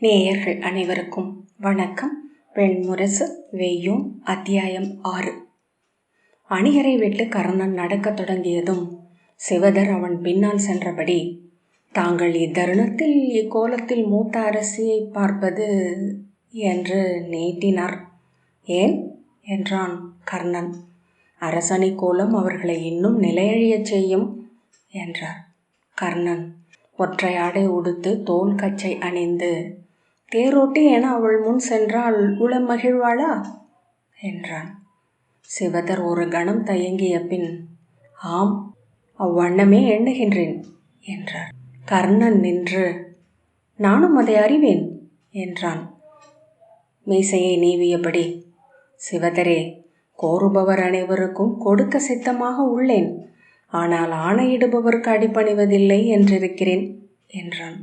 நேயர்கள் அனைவருக்கும் வணக்கம். வெண்முரசு வெய்யும் அத்தியாயம் ஆறு. அணியரை விட்டு கர்ணன் நடக்கத் தொடங்கியதும் சிவதர் அவன் பின்னால் சென்றபடி தாங்கள் இத்தருணத்தில் இக்கோலத்தில் மூத்த அரசியை பார்ப்பது என்று நீட்டினார். ஏன்? என்றான் கர்ணன். அரசணி கோலம் அவர்களை இன்னும் நிலையழியச் செய்யும் என்றார் கர்ணன். ஒற்றை ஆடை உடுத்து தோல் கச்சை அணிந்து தேரோட்டி என அவள் முன் சென்றால் உளம் மகிழ்வாளா? என்றான். சிவதர் ஒரு கணம் தயங்கிய பின் ஆம் அவ்வண்ணமே எண்ணுகின்றேன் என்றார். கர்ணன் நின்று நானும் அதை அறிவேன் என்றான். மீசையை நீவியபடி சிவதரே கோருபவர் அனைவருக்கும் கொடுக்க சித்தமாக உள்ளேன் ஆனால் ஆணையிடுபவருக்கு அடிபணிவதில்லை என்றிருக்கிறேன் என்றான்.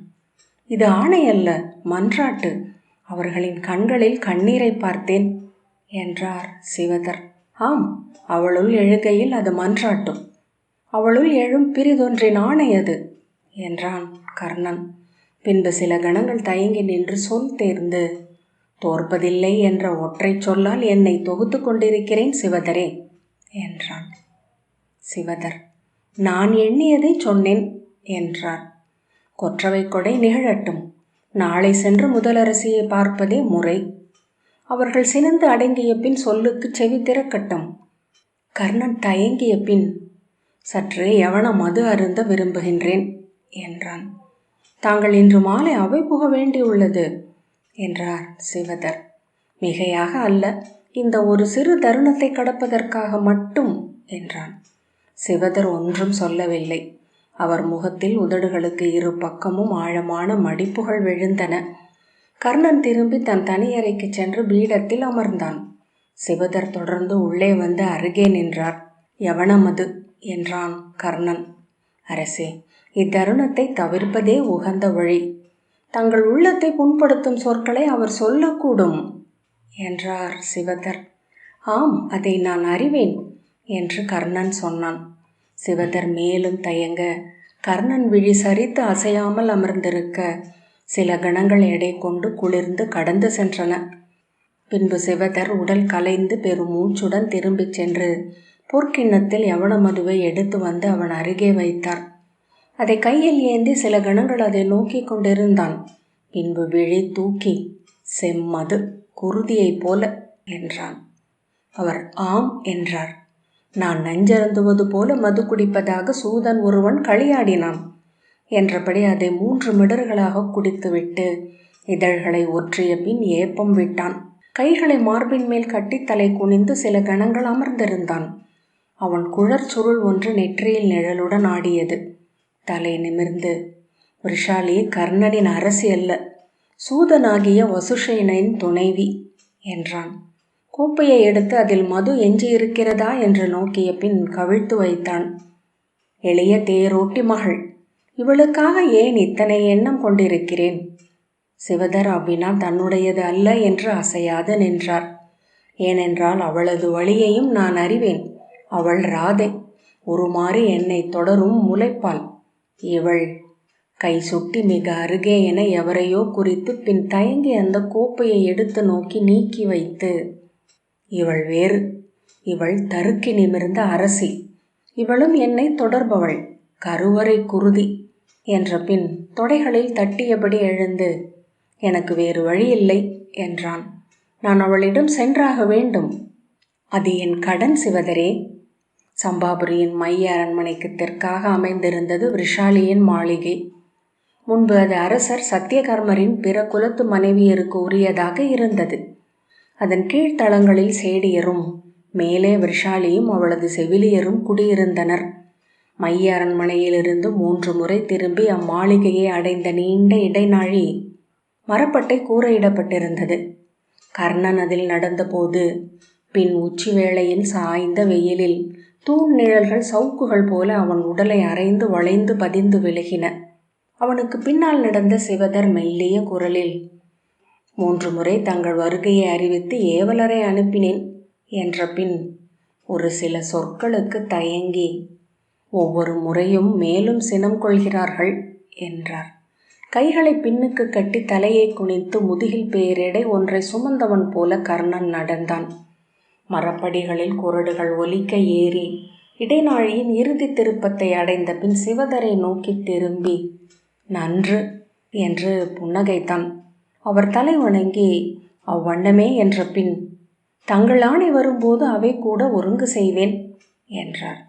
இது ஆணை அல்ல மன்றாட்டு. அவர்களின் கண்களில் கண்ணீரை பார்த்தேன் என்றார் சிவதர். ஆம் அவளுள் எழுகையில் அது மன்றாட்டும். அவளுள் எழும் பிரிதொன்றின் ஆணை அது என்றான் கர்ணன். பின்பு சில கணங்கள் தயங்கி நின்று சொல் தேர்ந்து தோற்பதில்லை என்ற ஒற்றை சொல்லால் என்னை தொகுத்து கொண்டிருக்கிறேன் சிவதரே என்றான் சிவதர். நான் எண்ணியதை சொன்னேன் என்றார் கொற்றவை கொடை நிகழட்டும். நாளை சென்று முதலரசியை பார்ப்பதே முறை. அவர்கள் சினந்து அடங்கிய பின் சொல்லுக்கு செவி திறக்கட்டும். கர்ணன் தயங்கிய பின் சற்றே எவன மது அருந்த விரும்புகின்றேன் என்றான். தாங்கள் இன்று மாலை அவை புக வேண்டியுள்ளது என்றார் சிவதர். மிகையாக அல்ல இந்த ஒரு சிறு தருணத்தை கடப்பதற்காக மட்டும் என்றான். சிவதர் ஒன்றும் சொல்லவில்லை. அவர் முகத்தில் உதடுகளுக்கு இரு பக்கமும் ஆழமான மடிப்புகள் விழுந்தன. கர்ணன் திரும்பி தன் தனியறைக்கு சென்று பீடத்தில் அமர்ந்தான். சிவதர் தொடர்ந்து உள்ளே வந்து அருகே நின்றார். எவனமது? என்றான் கர்ணன். அரசே இத்தருணத்தை தவிர்ப்பதே உகந்த வழி. தங்கள் உள்ளத்தை புண்படுத்தும் சொற்களை அவர் சொல்லக்கூடும் என்றார் சிவதர். ஆம் அதை நான் அறிவேன் என்று கர்ணன் சொன்னான். சிவதர் மேலும் தயங்க கர்ணன் விழி சரித்து அசையாமல் அமர்ந்திருக்க சில கணங்கள் எடை கொண்டு குளிர்ந்து கடந்து சென்றன. பின்பு சிவதர் உடல் கலைந்து பெரும் மூச்சுடன் திரும்பிச் சென்று பொற்கிண்ணத்தில் எவன மதுவை எடுத்து வந்து அவன் அருகே வைத்தார். அதை கையில் ஏந்தி சில கணங்கள் அதை நோக்கி கொண்டிருந்தான். பின்பு விழி தூக்கி செம்மது குருதியைப் போல என்றான். அவர் ஆம் என்றார். நான் நஞ்சருந்துவது போல மது குடிப்பதாக சூதன் ஒருவன் களியாடினான் என்றபடி அதை மூன்று மிடர்களாக குடித்துவிட்டு இதழ்களை ஒற்றிய பின் ஏப்பம் விட்டான். கைகளை மார்பின் மேல் கட்டி தலை குனிந்து சில கணங்கள் அமர்ந்திருந்தான். அவன் குழற் சுருள் ஒன்று நெற்றியில் நிழலுடன் ஆடியது. தலை நிமிர்ந்து விஷாலி கர்ணனின் அரசி அல்ல. சூதனாகிய வசுஷேனின் துணைவி என்றான். கோப்பையை எடுத்து அதில் மது எஞ்சியிருக்கிறதா என்று நோக்கிய பின் கவிழ்த்து வைத்தான். எளிய தேரோட்டி மகள் இவளுக்காக ஏன் இத்தனை எண்ணம் கொண்டிருக்கிறேன்? சிவதர் அவ்வினா தன்னுடையது அல்ல என்று அசையாது நின்றார். ஏனென்றால் அவளது வழியையும் நான் அறிவேன். அவள் ராதை உருமாறி என்னை தொடரும் முளைப்பாள் இவள் கை சுட்டி மிக அருகே என எவரையோ குறித்து பின் தயங்கி அந்த கோப்பையை எடுத்து நோக்கி நீக்கி வைத்து இவள் வேறு. இவள் தருக்கி நிமிர்ந்த அரசி. இவளும் என்னை தொடர்பவள். கருவறை குருதி. என்ற பின் தொடைகளில் தட்டியபடி எழுந்து எனக்கு வேறு வழியில்லை என்றான். நான் அவளிடம் சென்றாக வேண்டும். அது என் கடன் சிவதரே. சம்பாபுரியின் மைய அரண்மனைக்கு தெற்காக அமைந்திருந்தது விஷாலியின் மாளிகை. முன்பு அது அரசர் சத்தியகர்மரின் பிற குலத்து மனைவியருக்கு உரியதாக இருந்தது. அதன் கீழ்த்தளங்களில் சேடியரும் மேலே விஷாலியும் அவளது செவிலியரும் குடியிருந்தனர். மைய அரண்மனையிலிருந்து மூன்று முறை திரும்பி அம்மாளிகையை அடைந்த நீண்ட இடைநாழி மரப்பட்டை கூரையிடப்பட்டிருந்தது. கர்ணன் அதில் நடந்தபோது பின் உச்சி வேளையில் சாய்ந்த வெயிலில் தூண் நிழல்கள் சவுக்குகள் போல அவன் உடலை அரைந்து வளைந்து பதிந்து விலகின அவனுக்கு பின்னால் நடந்த சிவதர் மெல்லிய குரலில் மூன்று முறை தங்கள் வருகையை அறிவித்து ஏவலரை அனுப்பினேன் என்ற பின் ஒரு சில சொற்களுக்கு தயங்கி ஒவ்வொரு முறையும் மேலும் சினம் கொள்கிறார்கள் என்றார். கைகளை பின்னுக்கு கட்டி தலையை குனித்து முதுகில் பேரிடை ஒன்றை சுமந்தவன் போல கர்ணன் நடந்தான். மரப்படிகளில் குரடுகள் ஒலிக்க ஏறி இடைநாழியின் இறுதி திருப்பத்தை அடைந்த பின் சிவதரை நோக்கி திரும்பி நன்று என்று புன்னகைத்தான். அவர் தலை வணங்கி அவ்வண்ணமே என்ற பின் தங்கள் ஆணை வரும்போது அவை கூட ஒருங்கு செய்வேன் என்றார்.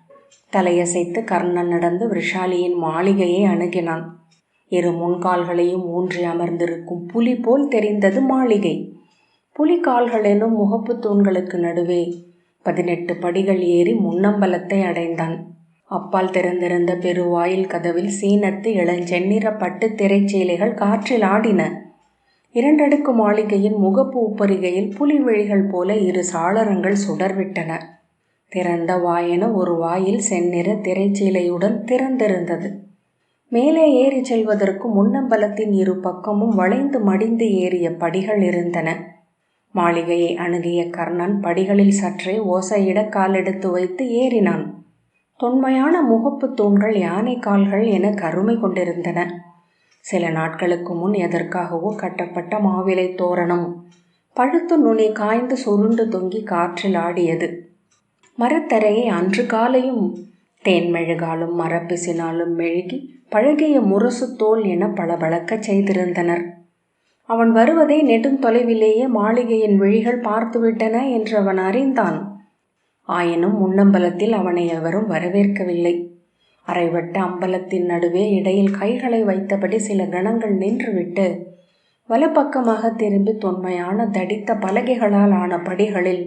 தலையசைத்து கர்ணன் நடந்து விஷாலியின் மாளிகையை அணுகினான். இரு முன்கால்களையும் ஊன்றி அமர்ந்திருக்கும் புலி போல் தெரிந்தது மாளிகை. புலிகால்கள் எனும் முகப்பு தூண்களுக்கு நடுவே பதினெட்டு படிகள் ஏறி முன்னம்பலத்தை அடைந்தான். அப்பால் திறந்திருந்த பெருவாயில் கதவில் சீனத்து இளஞ்செந்நிற பட்டு திரைச்சீலைகள் காற்றில் ஆடின. இரண்டடுக்கு மாளிகையின் முகப்பு உப்பரிகையில் புலிவெளிகள் போல இரு சாளரங்கள் சுடர்விட்டன. திறந்த வாயென ஒரு வாயில் செந்நிற திரைச்சீலையுடன் திறந்திருந்தது. மேலே ஏறி செல்வதற்கு முன்னம்பலத்தின் இரு பக்கமும் வளைந்து மடிந்து ஏறிய படிகள் இருந்தன. மாளிகையை அணுகிய கர்ணன் படிகளில் சற்றே ஓசையிட காலெடுத்து வைத்து ஏறினான். தொன்மையான முகப்பு தூண்கள் யானை கால்கள் என கருமை கொண்டிருந்தன. சில நாட்களுக்கு முன் எதற்காகவோ கட்டப்பட்ட மாவிலை தோரணம். பழுத்து நுனி காய்ந்து சுருண்டு தொங்கி காற்றில் ஆடியது. மரத்தரையை அன்று காலையும் தேன்மெழுகாலும் மரப்பிசினாலும் மெழுகி பழகிய முரசு தோல் என பளபளக்கச் செய்திருந்தனர். அவன் வருவதை நெடுந்தொலைவிலேயே மாளிகையின் விழிகள் பார்த்துவிட்டன என்று அவன் அறிந்தான். ஆயினும் முன்னம்பலத்தில் அவனை எவரும் வரவேற்கவில்லை. அரைவட்ட அம்பலத்தின் நடுவே இடையில் கைகளை வைத்தபடி சில கணங்கள் நின்றுவிட்டு வலப்பக்கமாக திரும்பி தொன்மையான தடித்த பலகைகளால் ஆன படிகளில்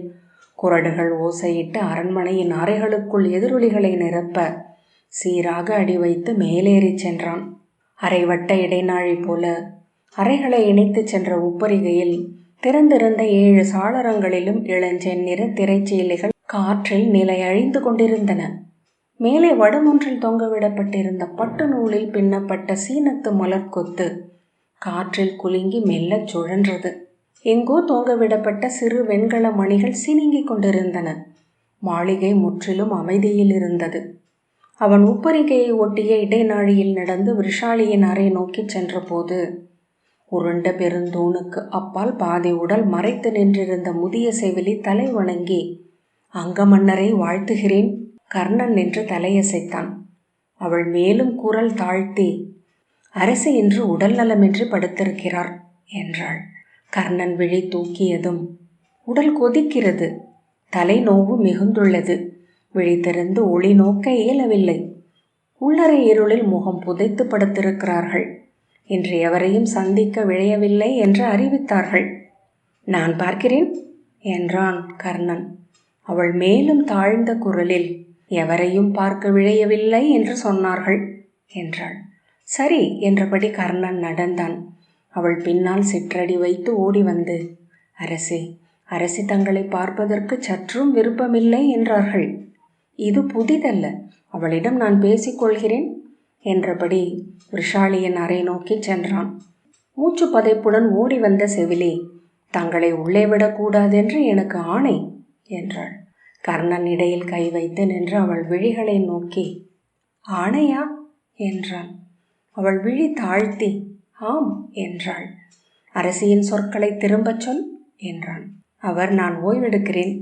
குரடுகள் ஓசையிட்டு அரண்மனையின் அறைகளுக்குள் எதிரொலிகளை நிரப்ப சீராக அடி வைத்து மேலேறிச் சென்றான். அரைவட்ட இடைநாழி போல அறைகளை இணைத்துச் சென்ற உப்பரிகையில் திறந்திருந்த ஏழு சாளரங்களிலும் இளஞ்செந்நிற திரைச்சீலைகள் காற்றில் நிலை அழிந்து கொண்டிருந்தன. மேலே வடமொன்றில் தொங்கவிடப்பட்டிருந்த பட்டு நூலில் பின்னப்பட்ட சீனத்து மலர்கொத்து காற்றில் குலுங்கி மெல்ல சுழன்றது. எங்கோ தொங்கவிடப்பட்ட சிறு வெண்கல மணிகள் சினுங்கிக் கொண்டிருந்தன. மாளிகை முற்றிலும் அமைதியில் இருந்தது. அவன் உப்பரிகையை ஒட்டிய இடைநாழியில் நடந்து விஷாலியின் அறை நோக்கிச் சென்றபோது உருண்ட பெருந்தூணுக்கு அப்பால் பாதி உடல் மறைத்து நின்றிருந்த முதிய செவிலி தலை வணங்கி அங்கமன்னரை வாழ்த்துகிறேன். கர்ணன் நின்று தலையசைத்தான். அவள் மேலும் குரல் தாழ்த்தி அரசு இன்று உடல் நலமின்றி படுத்திருக்கிறார் என்றாள். கர்ணன் விழி தூக்கியதும் உடல் கொதிக்கிறது. தலை நோவு மிகுந்துள்ளது விழித்திருந்து ஒளி நோக்க இயலவில்லை. உள்ளறை இருளில் முகம் புதைத்து படுத்திருக்கிறார்கள். இன்று எவரையும் சந்திக்க விழையவில்லை என்று அறிவித்தார்கள். நான் பார்க்கிறேன் என்றான் கர்ணன். அவள் மேலும் தாழ்ந்த குரலில் எவரையும் பார்க்க விழையவில்லை என்று சொன்னார்கள் என்றாள். சரி என்றபடி கர்ணன் நடந்தான். அவள் பின்னால் சிற்றடி வைத்து ஓடி வந்து அரசே அரசி தங்களை பார்ப்பதற்கு சற்றும் விருப்பமில்லை என்றார்கள். இது புதிதல்ல அவளிடம் நான் பேசிக்கொள்கிறேன் என்றபடி விஷாலியின் அறை நோக்கி சென்றான். மூச்சு பதைப்புடன் ஓடி வந்த செவிலி தங்களை உள்ளே விடக்கூடாதென்று எனக்கு ஆணை என்றாள். கர்ணன் இடையில் கை வைத்து நின்று அவள் விழிகளை நோக்கி ஆணையா என்றான். அவள் விழி தாழ்த்தி ஆம் என்றாள். அரசியின் சொற்களை திரும்பச் சொல் என்றான். அவர் நான் ஓய்வெடுக்கிறேன்.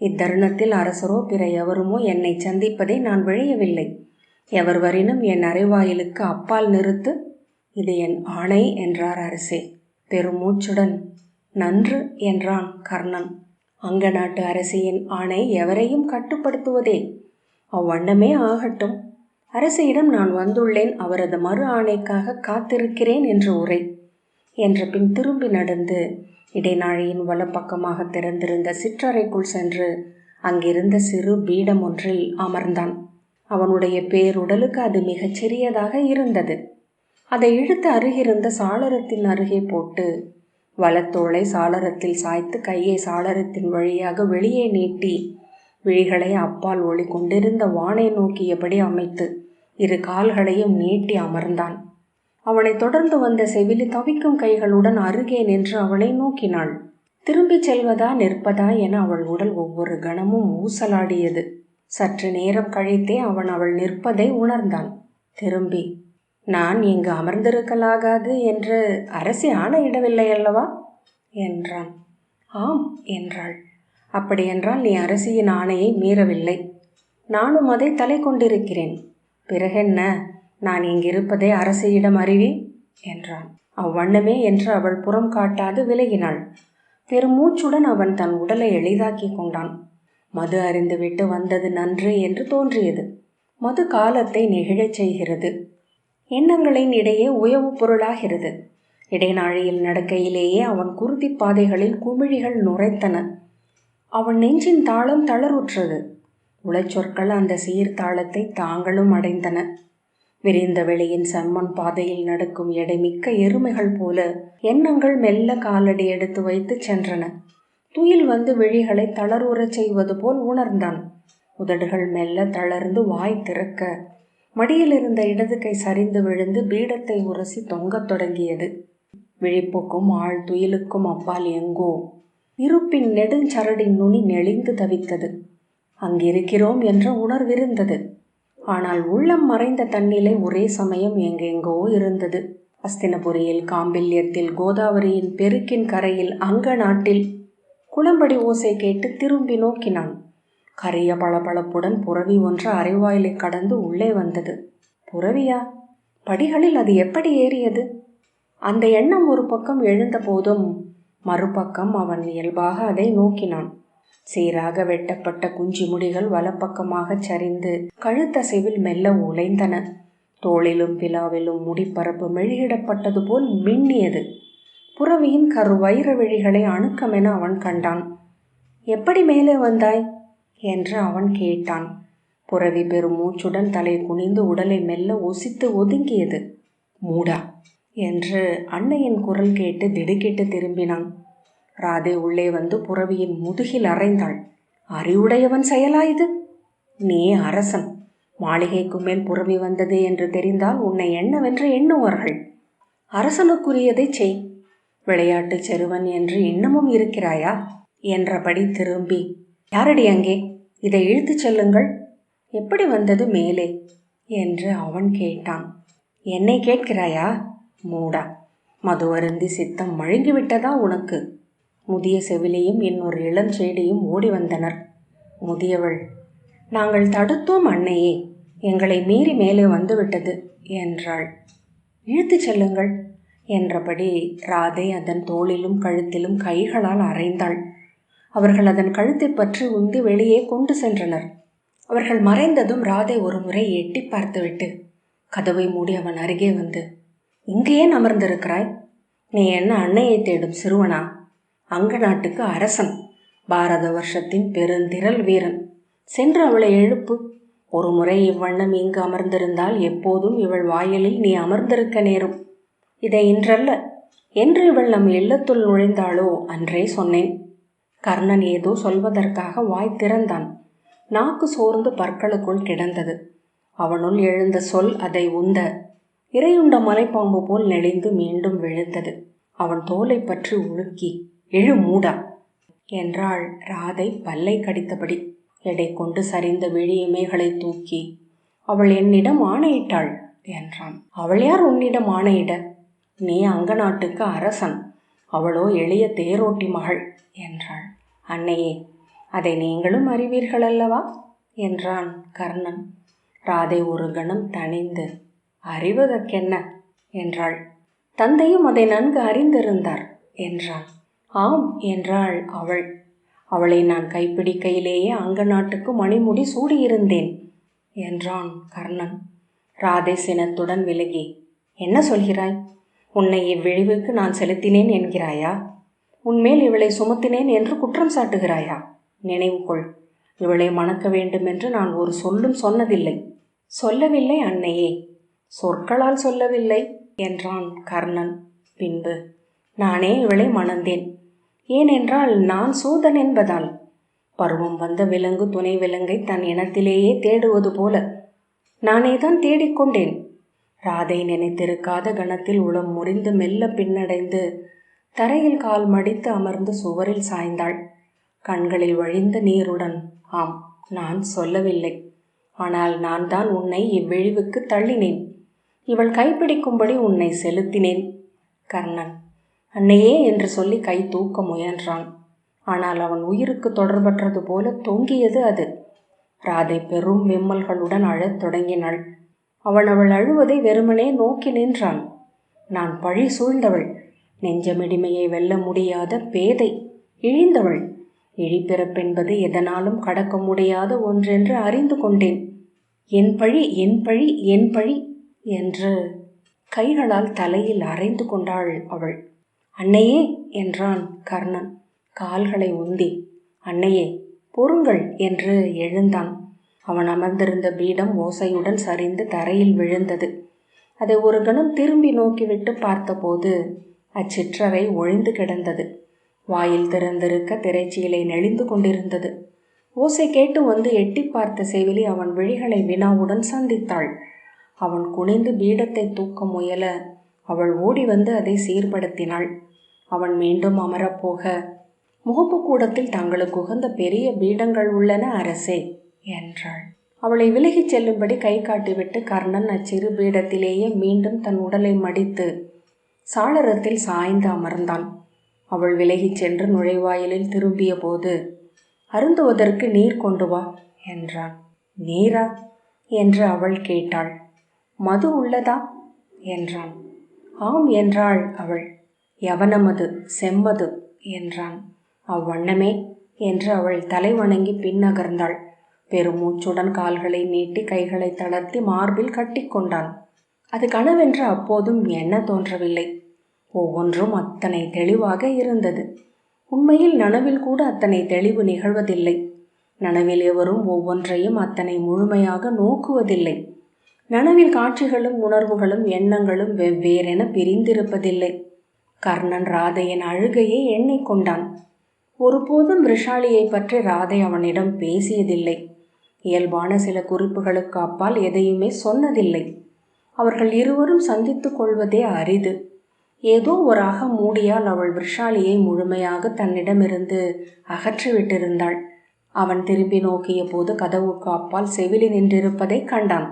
இத்தருணத்தில் அரசரோ பிற எவருமோ என்னை சந்திப்பதை நான் விழையவில்லை. எவர்வரினும் என் அறைவாயிலுக்கு அப்பால் நிறுத்து இது என் ஆணை என்றார் அரசே. பெருமூச்சுடன் நன்று என்றான் கர்ணன். அங்க நாட்டு அரசியின் ஆணை எவரையும் கட்டுப்படுத்துவதே. அவ்வண்ணமே ஆகட்டும். அரசியிடம் நான் வந்துள்ளேன் அவரது மறு ஆணைக்காக காத்திருக்கிறேன் என்று உரை. என்ற பின் திரும்பி நடந்து இடைநாழியின் வலப்பக்கமாக திறந்திருந்த சிற்றறைக்குள் சென்று அங்கிருந்த சிறு பீடம் ஒன்றில் அமர்ந்தான். அவனுடைய பேருடலுக்கு அது மிகச் சிறியதாக இருந்தது. அதை இழுத்து அருகிருந்த சாளரத்தின் அருகே போட்டு வலத்தோளை சாளரத்தில் சாய்த்து கையை சாளரத்தின் வழியாக வெளியே நீட்டி விழிகளை அப்பால் ஒளி கொண்டிருந்த வானை நோக்கியபடி அமைத்து இரு கால்களையும் நீட்டி அமர்ந்தான். அவனை தொடர்ந்து வந்த செவிலி தவிக்கும் கைகளுடன் அருகே நின்று அவனை நோக்கினாள். திரும்பிச் செல்வதா நிற்பதா? என அவள் உடல் ஒவ்வொரு கணமும் ஊசலாடியது. சற்று நேரம் கழித்தே அவன் அவள் நிற்பதை உணர்ந்தான். திரும்பி நான் இங்கு அமர்ந்திருக்கலாகாது என்று அரசி ஆணையிடவில்லை அல்லவா? என்றான். ஆம் என்றாள். அப்படியென்றால் நீ அரசியின் ஆணையை மீறவில்லை. நானும் அதை தலை கொண்டிருக்கிறேன். பிறகென்ன? நான் இங்கிருப்பதை அரசியிடம் அறிவி என்றான். அவ்வண்ணமே என்று அவள் புறம் காட்டாது விலகினாள். பெருமூச்சுடன் அவன் தன் உடலை எளிதாக்கி கொண்டான். மது அறிந்துவிட்டு வந்தது நன்று என்று தோன்றியது. மது காலத்தை நெகிழச் செய்கிறது. எண்ணங்களின் இடையே உயவு பொருளாகிறது. இடைநாழியில் நடக்கையிலேயே அவன் குருதி பாதைகளில் குமிழிகள் நுரைத்தன. அவன் நெஞ்சின் தாளம் தளருற்றது. உளச்சொற்கள் அந்த சீர்தாளத்தை தாங்களும் அடைந்தன. விரிந்த வெளியின் சம்மன் பாதையில் நடக்கும் எடைமிக்க எருமைகள் போல எண்ணங்கள் மெல்ல காலடி எடுத்து வைத்து சென்றன. துயில் வந்து விழிகளை தளரூறச் செய்வது போல் உணர்ந்தான். உதடுகள் மெல்ல தளர்ந்து வாய் திறக்க மடியில் இருந்த இடது கை சரிந்து விழுந்து பீடத்தை உரசி தொங்கத் தொடங்கியது. விழிப்புக்கும் ஆள் துயிலுக்கும் அப்பால் எங்கோ இருப்பின் நெடுஞ்சரடின் நுனி நெளிந்து தவித்தது. அங்கிருக்கிறோம் என்ற உணர்விருந்தது ஆனால் உள்ளம் மறைந்த தன்னிலை ஒரே சமயம் எங்கெங்கோ இருந்தது. அஸ்தினபுரியில் காம்பில்யத்தில் கோதாவரியின் பெருக்கின் கரையில் அங்க நாட்டில் குளம்படி ஓசை கேட்டு திரும்பி நோக்கினான். கரிய பளபளப்புடன் புறவி ஒன்று அரைவாயிலை கடந்து உள்ளே வந்தது. புறவியா? படிகளில் அது எப்படி ஏறியது? அந்த எண்ணம் ஒரு பக்கம் எழுந்த போதும். மறுபக்கம் அவன் இயல்பாக அதை நோக்கினான். சீராக வெட்டப்பட்ட குஞ்சி முடிகள் வலப்பக்கமாகச் சரிந்து கழுத்தசைவில் மெல்ல உலைந்தன. தோளிலும் பிலாவிலும் முடிப்பரப்பு மெழுகிடப்பட்டது போல் மின்னியது. புறவியின் கரு வைர விழிகளை அணுக்கமென அவன் கண்டான். எப்படி மேலே வந்தாய்? என்று அவன் கேட்டான். புறவி பெரும் மூச்சுடன் தலை குனிந்து உடலை மெல்ல ஒசித்து ஒதுங்கியது. மூடா என்று அன்னையின் குரல் கேட்டு திடுக்கிட்டு திரும்பினான். ராதே உள்ளே வந்து புறவியின் முதுகில் அறைந்தாள் அறிவுடையவன் செயலா இது? நீ அரசன். மாளிகைக்கு மேல் புறவி வந்தது என்று தெரிந்தால் உன்னை என்னவென்று எண்ணுவார்கள். அரசனுக்குரியதை செய். விளையாட்டு செருவன் என்று இன்னமும் இருக்கிறாயா? என்றபடி திரும்பி யாரடி அங்கே? இதை இழுத்துச் செல்லுங்கள். எப்படி வந்தது மேலே? என்று அவன் கேட்டான். என்னை கேட்கிறாயா? மூடா. மது அருந்தி சித்தம் மழுங்கிவிட்டதா உனக்கு? முதிய செவிலியும் இன்னொரு இளஞ்செடியும் ஓடி வந்தனர். முதியவள் நாங்கள் தடுத்தோம் அன்னையே. எங்களை மீறி மேலே வந்துவிட்டது என்றாள். இழுத்துச் செல்லுங்கள் என்றபடி ராதை அதன் தோளிலும் கழுத்திலும் கைகளால் அரைந்தாள். அவர்கள் அதன் கழுத்தை பற்றி உந்தி வெளியே கொண்டு சென்றனர். அவர்கள் மறைந்ததும் ராதை ஒரு முறை எட்டி பார்த்துவிட்டு கதவை மூடி அவன் அருகே வந்து இங்கே அமர்ந்திருக்கிறாய்? நீ என்ன அன்னையை தேடும் சிறுவனா? அங்க நாட்டுக்கு அரசன் பாரத வருஷத்தின் பெருந்திரள் வீரன். சென்று அவளை எழுப்பு. ஒரு முறை இவ்வண்ணம் இங்கு அமர்ந்திருந்தால் எப்போதும் இவள் வாயிலில் நீ அமர்ந்திருக்க நேரும். இதை இன்றல்ல என்று இவள் நம் இல்லத்துள் நுழைந்தாளோ? அன்றே சொன்னேன். கர்ணன் ஏதோ சொல்வதற்காக வாய் திறந்தான். நாக்கு சோர்ந்து பற்களுக்குள் கிடந்தது. அவனுள் எழுந்த சொல் அதை உந்த. இறையுண்ட மலைப்பாம்பு போல் நெளிந்து மீண்டும் விழுந்தது. அவன் தோலை பற்றி உழுக்கி எழு மூடா என்றாள் ராதை பல்லை கடித்தபடி. எடை கொண்டு சரிந்த விழியமைகளை தூக்கி அவள் என்னிடம் ஆணையிட்டாள் என்றான். அவள் யார் உன்னிடம் ஆணையிட? நீ அங்க நாட்டுக்கு அரசன். அவளோ எளிய தேரோட்டி மகள் என்றாள். அன்னையே அதை நீங்களும் அறிவீர்கள் அல்லவா என்றான் கர்ணன். ராதை ஒரு கணம் தணிந்து அறிவதற்கென்ன? என்றாள். தந்தையும் அதை நன்கு அறிந்திருந்தார் என்றான். ஆம் என்றாள் அவள். அவளை நான் கைப்பிடிக்கையிலேயே அங்க நாட்டுக்கு மணிமுடி சூடியிருந்தேன் என்றான் கர்ணன். ராதை சினத்துடன் விலகி என்ன சொல்கிறாய்? உன்னை இவ்விழிவுக்கு நான் செலுத்தினேன் என்கிறாயா? உன்மேல் இவளை சுமத்தினேன் என்று குற்றம் சாட்டுகிறாயா? நினைவு கொள் இவளை மணக்க வேண்டும் என்று நான் ஒரு சொல்லும் சொன்னதில்லை. சொல்லவில்லை அன்னையே. சொற்களால் சொல்லவில்லை என்றான் கர்ணன். பின்பு நானே இவளை மணந்தேன். ஏனென்றால் நான் சூதன் என்பதால். பருவம் வந்த விலங்கு துணை விலங்கை தன் இனத்திலேயே தேடுவது போல. நானே தான் தேடிக்கொண்டேன். ராதை நினைத்திருக்காத கணத்தில் உளம் முறிந்து மெல்ல பின்னடைந்து தரையில் கால் மடித்து அமர்ந்து சுவரில் சாய்ந்தாள். கண்களில் வழிந்த நீருடன் ஆம் நான் சொல்லவில்லை. ஆனால் நான் தான் உன்னை இவ்விழிவுக்கு தள்ளினேன். இவள் கைப்பிடிக்கும்படி உன்னை செலுத்தினேன். கர்ணன் அன்னையே என்று சொல்லி கை தூக்க முயன்றான். ஆனால் அவன் உயிருக்கு தொடர்பற்றது போல தொங்கியது அது. ராதை பெரும் விம்மல்களுடன் அழத் தொடங்கினாள். அவன் அவள் அழுவதை வெறுமனே நோக்கி நின்றாள். நான் பழி சூழ்ந்தவள். நெஞ்சமிடிமையை வெல்ல முடியாத பேதை. இழிந்தவள். இழிப்பிறப்பென்பது எதனாலும் கடக்க முடியாத ஒன்றென்று அறிந்து கொண்டேன். என் பழி என் பழி என் பழி என்று கைகளால் தலையில் அரைந்து கொண்டாள் அவள். அன்னையே என்றான் கர்ணன். கால்களை உந்தி. அன்னையே பொறுங்கள் என்று எழுந்தான். அவன் அமர்ந்திருந்த பீடம் ஓசையுடன் சரிந்து தரையில் விழுந்தது. அதை ஒரு கணம் திரும்பி நோக்கிவிட்டு பார்த்தபோது அச்சிற்றறை ஒழிந்து கிடந்தது. வாயில் திறந்திருக்க திரைச்சீலை நெளிந்து கொண்டிருந்தது. ஓசை கேட்டு வந்து எட்டி பார்த்த செவிலி அவன் விழிகளை வினாவுடன் சந்தித்தாள். அவன் குனிந்து பீடத்தை தூக்க முயல அவள் ஓடி வந்து அதை சீர்படுத்தினாள். அவன் மீண்டும் அமரப்போக முகப்பு கூடத்தில் தங்களுக்கு உகந்த பெரிய பீடங்கள் உள்ளன அரசே. என்றாள். அவளை விலகிச் செல்லும்படி கை காட்டிவிட்டு கர்ணன் அச்சிறு பீடத்திலேயே மீண்டும் தன் உடலை மடித்து சாளரத்தில் சாய்ந்து அமர்ந்தான் அவள் விலகிச் சென்று நுழைவாயிலில் திரும்பிய போது அருந்துவதற்கு நீர் கொண்டு வா என்றான் நீரா? என்று அவள் கேட்டாள். மது உள்ளதா? என்றான். ஆம் என்றாள் அவள். யவனமது செம்மது என்றான். அவ்வண்ணமே என்று அவள் தலை வணங்கி பின்னகர்ந்தாள். பெருமூச்சுடன் கால்களை நீட்டி கைகளை தளர்த்தி மார்பில் கட்டிக்கொண்டான் அது கனவென்று அப்போதும் என்ன தோன்றவில்லை. ஒவ்வொன்றும் அத்தனை தெளிவாக இருந்தது. உண்மையில் நனவில் கூட அத்தனை தெளிவு நிகழ்வதில்லை. நனவில் எவரும் ஒவ்வொன்றையும் அத்தனை முழுமையாக நோக்குவதில்லை. நனவில் காட்சிகளும் உணர்வுகளும் எண்ணங்களும் வெவ்வேறென பிரிந்திருப்பதில்லை. கர்ணன் ராதையின் அழுகையை எண்ணிக்கொண்டான் ஒருபோதும் ரிஷாலியை பற்றி ராதை அவனிடம் பேசியதில்லை. இயல்பான சில குறிப்புகளுக்கு அப்பால் எதையுமே சொன்னதில்லை. அவர்கள் இருவரும் சந்தித்துக் கொள்வதே அரிது. ஏதோ ஒரு அக மூடியால் அவள் விஷாலியை முழுமையாக தன்னிடமிருந்து அகற்றிவிட்டிருந்தாள். அவன் திரும்பி நோக்கிய போது கதவுக்கு அப்பால் செவிலி நின்றிருப்பதை கண்டான்.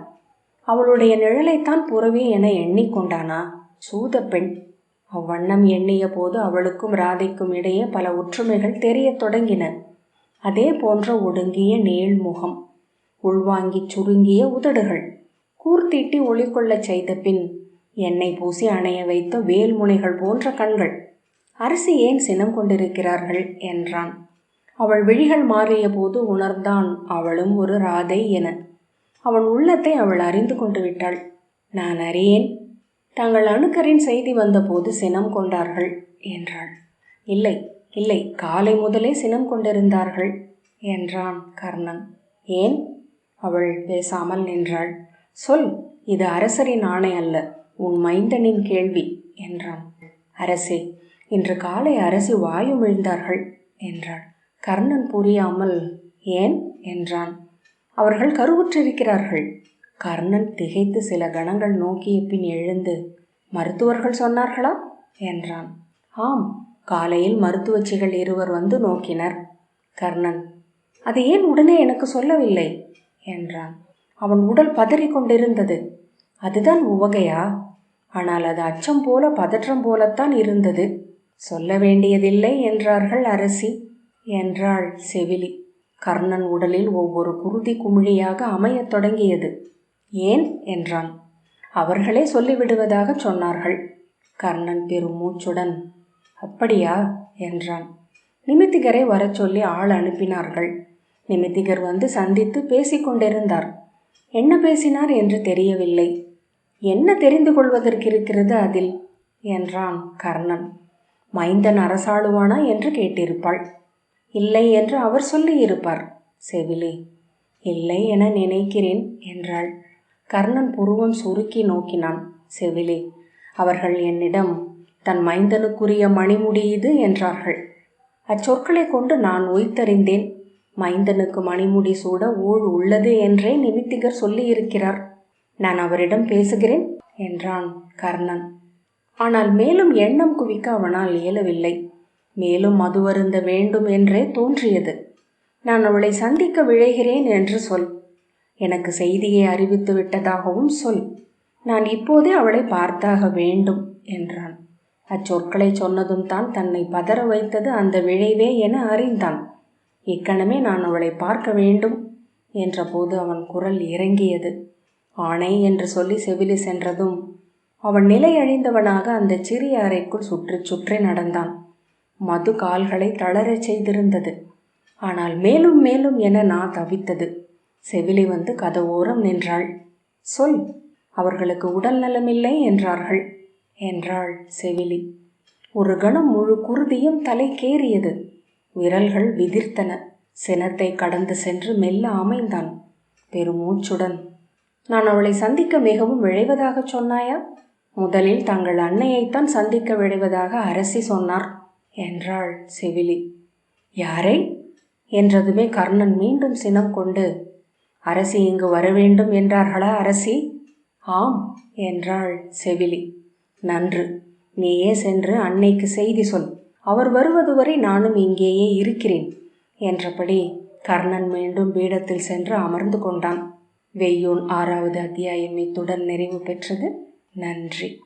அவளுடைய நிழலைத்தான் புறவி என எண்ணிக்கொண்டானா? சூத பெண். அவ்வண்ணம் எண்ணிய போது அவளுக்கும் ராதைக்கும் இடையே பல ஒற்றுமைகள் தெரியத் தொடங்கின. அதே போன்ற ஒடுங்கிய நீள்முகம் உள்வாங்கி சுருங்கிய உதடுகள். கூர்த்தீட்டி ஒளிக்கொள்ளச் செய்த பின் எண்ணெய் பூசி அணைய வைத்த வேல்முனைகள் போன்ற கண்கள். அரசு ஏன் சினம் கொண்டிருக்கிறார்கள்? என்றான். அவள் விழிகள் மாறிய போது உணர்ந்தான் அவளும் ஒரு ராதை என. அவன் உள்ளத்தை அவள் அறிந்து கொண்டு விட்டாள். நான் அறியேன். தங்கள் அணுக்கரின் செய்தி வந்தபோது சினம் கொண்டார்கள் என்றாள். இல்லை இல்லை காலை முதலே சினம் கொண்டிருந்தார்கள் என்றான் கர்ணன். ஏன்? அவள் பேசாமல் நின்றாள். சொல் இது அரசரின் ஆணை அல்ல உன் மைந்தனின் கேள்வி என்றான். அரசே இன்று காலை அரசி வாயு விழுந்தார்கள் என்றாள். கர்ணன் புரியாமல் ஏன்? என்றான். அவர்கள் கருவுற்றிருக்கிறார்கள். கர்ணன் திகைத்து சில கணங்கள் நோக்கிய பின் எழுந்து மருத்துவர்கள் சொன்னார்களா? என்றான். ஆம் காலையில் மருத்துவச்சிகள் இருவர் வந்து நோக்கினர் கர்ணன். அது ஏன் உடனே எனக்கு சொல்லவில்லை? என்றான். அவன் உடல் பதறி கொண்டிருந்தது அதுதான் உவகையா? ஆனால் அது அச்சம் போல பதற்றம் போலத்தான் இருந்தது. சொல்ல வேண்டியதில்லை என்றார்கள் அரசி என்றாள் செவிலி. கர்ணன் உடலில் ஒவ்வொரு குருதி குமிழியாக அமையத் தொடங்கியது. ஏன்? என்றான். அவர்களே சொல்லிவிடுவதாக சொன்னார்கள். கர்ணன் பெரும் மூச்சுடன் அப்படியா? என்றான். நிமித்திகரை வரச் சொல்லி ஆள் அனுப்பினார்கள். நிமித்திகர் வந்து சந்தித்து பேசிக்கொண்டிருந்தார். என்ன பேசினார் என்று தெரியவில்லை. என்ன தெரிந்து கொள்வதற்கு இருக்கிறது அதில்? என்றான் கர்ணன். மைந்தன் அரசாளுவானா என்று கேட்டிருப்பாள். இல்லை என்று அவர் சொல்லியிருப்பார் செவிலி. இல்லை என நினைக்கிறேன் என்றாள். கர்ணன் புருவம் சுருக்கி நோக்கினான் செவிலி. அவர்கள் என்னிடம் தன் மைந்தனுக்குரிய மணிமுடி இது என்றார்கள். அச்சொற்களை கொண்டு நான் உய்த்தறிந்தேன். மைந்தனுக்கு மணிமுடி சூட ஊழ் உள்ளது என்றே நிமித்திகர் சொல்லியிருக்கிறார். நான் அவரிடம் பேசுகிறேன் என்றான் கர்ணன். ஆனால் மேலும் எண்ணம் குவிக்க அவனால் இயலவில்லை. மேலும் மது வருந்த வேண்டும் என்றே தோன்றியது. நான் அவளை சந்திக்க விழைகிறேன் என்று சொல். எனக்கு செய்தியை அறிவித்து விட்டதாகவும் சொல். நான் இப்போதே அவளை பார்த்தாக வேண்டும் என்றான். அச்சொற்களை சொன்னதும் தான் தன்னை பதற வைத்தது அந்த விழைவே என அறிந்தான். இக்கணமே நான் அவளை பார்க்க வேண்டும் என்றபோது அவன் குரல் இறங்கியது. ஆணை என்று சொல்லி செவிலி சென்றதும் அவன் நிலை அழிந்தவனாக அந்த சிறிய அறைக்குள் சுற்றி சுற்றி நடந்தான். மது கால்களை தளரச் செய்திருந்தது. ஆனால் மேலும் மேலும் என நான் தவித்தது. செவிலி வந்து கதவோரம் நின்றாள். சொல் அவர்களுக்கு உடல் நலமில்லை என்றார்கள் என்றாள் செவிலி. ஒரு கணம் முழு குருதியும் தலைக்கேறியது. விரல்கள் விதிர்த்தன. சினத்தை கடந்து சென்று மெல்ல அமைந்தான் பெருமூச்சுடன். நான் அவளை சந்திக்க மிகவும் விழைவதாகச் சொன்னாயா? முதலில் தங்கள் அன்னையைத்தான் சந்திக்க விழைவதாக அரசி சொன்னார் என்றாள் செவிலி. யாரை? என்றதுமே கர்ணன் மீண்டும் சினம் கொண்டு. அரசி இங்கு வர வேண்டும் என்றார்களா அரசி? ஆம் என்றாள் செவிலி. நன்று. நீயே சென்று அன்னைக்கு செய்தி சொல். அவர் வருவது வரை நானும் இங்கேயே இருக்கிறேன் என்றபடி கர்ணன் மீண்டும் பீடத்தில் சென்று அமர்ந்து கொண்டான். வெய்யோன் ஆறாவது அத்தியாயம் இத்துடன் நிறைவு பெற்றது. நன்றி.